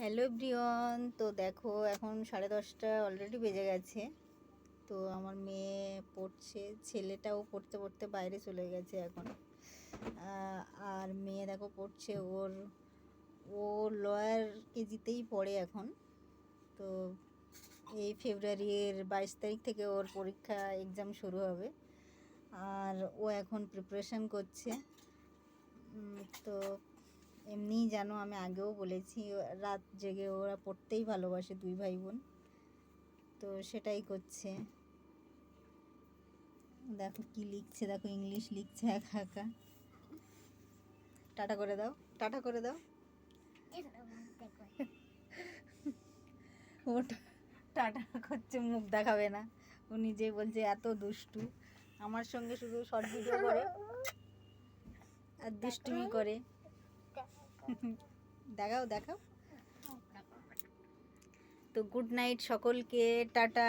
Hello Brian তো দেখো, এখন সাড়ে দশটা অলরেডি বেজে গেছে। তো আমার মেয়ে পড়ছে, ছেলেটাও পড়তে পড়তে বাইরে চলে গেছে এখন। আর মেয়ে দেখো পড়ছে, ওর, ও লয়ার কেজিতেই পড়ে এখন। তো এই ফেব্রুয়ারির বাইশ তারিখ থেকে ওর পরীক্ষা এক্সাম শুরু হবে। আর ও এখন প্রিপারেশান করছে। তো এমনিই জানো আমি আগেও বলেছি, রাত জেগে ওরা পড়তেই ভালোবাসে দুই ভাই বোন তো সেটাই করছে। দেখো কি লিখছে, দেখো ইংলিশ লিখছে একা একা। টাটা করে দাও, টাটা করে দাও। ও টাটা করছে, মুখ দেখাবে না। ও নিজেই বলছে, এত দুষ্টু। আমার সঙ্গে শুধু শর্ট ভিডিও করে আর দুষ্টুমি করে। দেখাও দেখাও। তো গুড নাইট সকলকে টাটা।